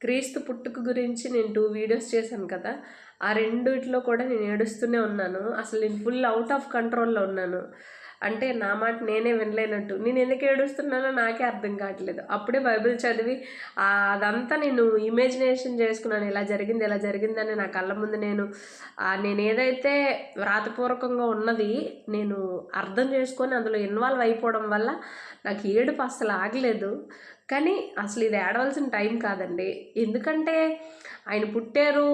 క్రీస్తు పుట్టుక గురించి నేను టూ వీడియోస్ చేశాను కదా ఆ రెండిట్లో కూడా నేను ఏడుస్తూనే ఉన్నాను. అసలు నేను ఫుల్ అవుట్ ఆఫ్ కంట్రోల్లో ఉన్నాను. అంటే నా మాట నేనే వినలేనట్టు. నేను ఎందుకు ఏడుస్తున్నానో నాకే అర్థం కావట్లేదు. అప్పుడే బైబిల్ చదివి అదంతా నేను ఇమాజినేషన్ చేసుకున్నాను. ఇలా జరిగింది ఇలా జరిగిందని నా కళ్ళ ముందు నేను నేను ఏదైతే వ్రాతపూర్వకంగా ఉన్నది నేను అర్థం చేసుకొని అందులో ఇన్వాల్వ్ అయిపోవడం వల్ల నాకు ఏడుపు అస్సలు ఆగలేదు. కానీ అసలు ఇది ఏడవలసిన టైం కాదండి. ఎందుకంటే ఆయన పుట్టారు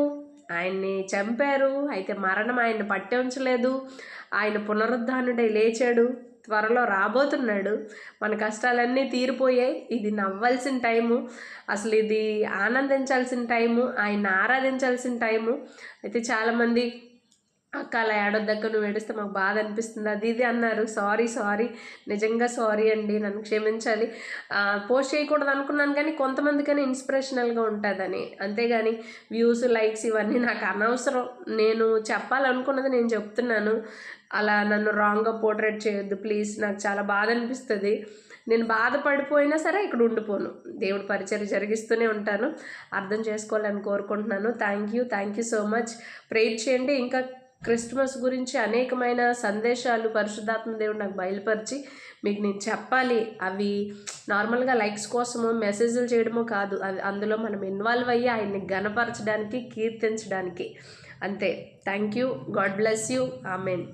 ఆయన్ని చంపారు. అయితే మరణం ఆయన పట్టే ఉంచలేదు ఆయన పునరుద్ధానుడై లేచాడు. త్వరలో రాబోతున్నాడు. మన కష్టాలన్నీ తీరిపోయాయి. ఇది నవ్వాల్సిన టైము. అసలు ఇది ఆనందించాల్సిన టైము. ఆయన ఆరాధించాల్సిన టైము. అయితే చాలామంది అక్క అలా ఏడొద్దక్క నువ్వు ఏడిస్తే మాకు బాధ అనిపిస్తుంది. అది ఇది అన్నారు. సారీ సారీ నిజంగా సారీ అండి. నన్ను క్షమించాలి. పోస్ట్ చేయకూడదు అనుకున్నాను కానీ కొంతమందికైనా ఇన్స్పిరేషనల్గా ఉంటుందని. అంతేగాని వ్యూస్ లైక్స్ ఇవన్నీ నాకు అనవసరం. నేను చెప్పాలనుకున్నది నేను చెప్తున్నాను. అలా నన్ను రాంగ్గా పోర్ట్రేట్ చేయొద్దు. ప్లీజ్ నాకు చాలా బాధ అనిపిస్తుంది. నేను బాధపడిపోయినా సరే ఇక్కడ ఉండిపోను. దేవుడి పరిచయం జరిగిస్తూనే ఉంటాను. అర్థం చేసుకోవాలని కోరుకుంటున్నాను. Thank you thank you so much prayer చేయండి. ఇంకా క్రిస్మస్ గురించి అనేకమైన సందేశాలు పరిశుద్ధాత్మ దేవుడు నాకు బయలుపరిచి మీకు నేను చెప్పాలి. అవి నార్మల్గా లైక్స్ కోసమో మెసేజ్లు చేయడమో కాదు. అది అందులో మనం ఇన్వాల్వ్ అయ్యి ఆయన్ని గనపరచడానికి కీర్తించడానికి. అంతే. Thank you. God bless you. Amen.